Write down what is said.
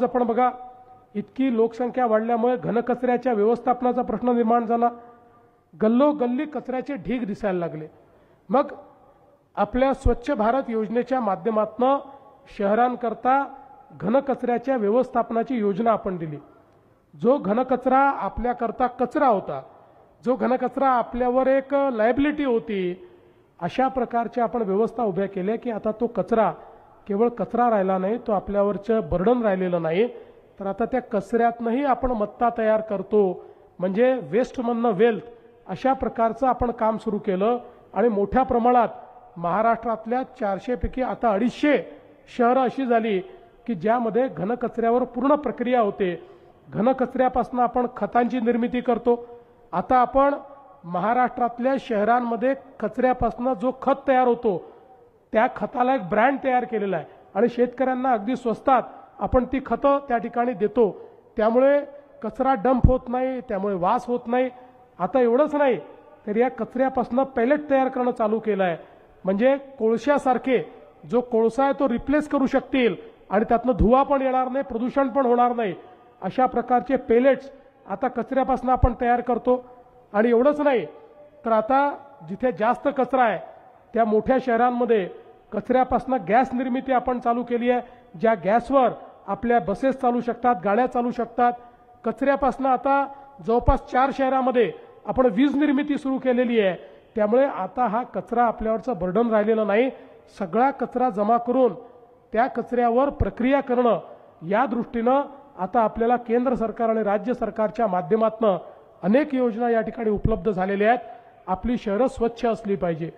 आज आपण बघा इतकी लोकसंख्या वाढल्यामुळे घनकचऱ्याच्या व्यवस्थापनाचा प्रश्न निर्माण झाला. गल्लोगल्ली कचऱ्याचे ढीग दिसायला लागले. मग आपल्या स्वच्छ भारत योजनेच्या माध्यमातून शहरांकरता घनकचऱ्याच्या व्यवस्थापनाची योजना आपण दिली. जो घनकचरा आपल्याकरता कचरा होता जो घनकचरा आपल्यावर एक लायबिलिटी होती अशा प्रकारच्या आपण व्यवस्था उभ्या केल्या की आता तो कचरा केवळ कचरा राहिला नाही तो आपल्यावरचं बर्डन राहिलेलं नाही. तर आता त्या कचऱ्यातनंही आपण मत्ता तयार करतो. म्हणजे वेस्टमधनं वेल्थ अशा प्रकारचं आपण काम सुरू केलं आणि मोठ्या प्रमाणात महाराष्ट्रातल्या चारशेपैकी आता अडीचशे शहरं अशी झाली की ज्यामध्ये घनकचऱ्यावर पूर्ण प्रक्रिया होते. घनकचऱ्यापासून आपण खतांची निर्मिती करतो. आता आपण महाराष्ट्रातल्या शहरांमध्ये कचऱ्यापासून जो खत तयार होतो त्या खताला एक ब्रँड तयार केलेला आहे. आणि शेतकऱ्यांना अगदी स्वस्तात आपण ती खतं त्या ठिकाणी देतो. त्यामुळे कचरा डंप होत नाही त्यामुळे वास होत नाही. आता एवढंच नाही तर या कचऱ्यापासून पॅलेट तयार करणं चालू केलं आहे म्हणजे कोळशासारखे जो कोळसा आहे तो रिप्लेस करू शकतील आणि त्यातनं धुवा पण येणार नाही प्रदूषण पण होणार नाही. अशा प्रकारचे पेलेट्स आता कचऱ्यापासून आपण तयार करतो. आणि एवढंच नाही तर आता जिथे जास्त कचरा आहे त्या मोठ्या शहरांमध्ये कचऱ्यापासून गॅस निर्मिती आपण चालू केली आहे. ज्या गॅसवर आपल्या बसेस चालू शकतात गाड्या चालू शकतात. कचऱ्यापासून आता जवळपास चार शहरामध्ये आपण वीज निर्मिती सुरू केलेली आहे. त्यामुळे आता हा कचरा आपल्यावरचं बर्डन राहिलेलं नाही. सगळा कचरा जमा करून त्या कचऱ्यावर प्रक्रिया करणं या दृष्टीनं आता आपल्याला केंद्र सरकार आणि राज्य सरकारच्या माध्यमातून अनेक योजना या ठिकाणी उपलब्ध झालेल्या आहेत. आपली शहरं स्वच्छ असली पाहिजे.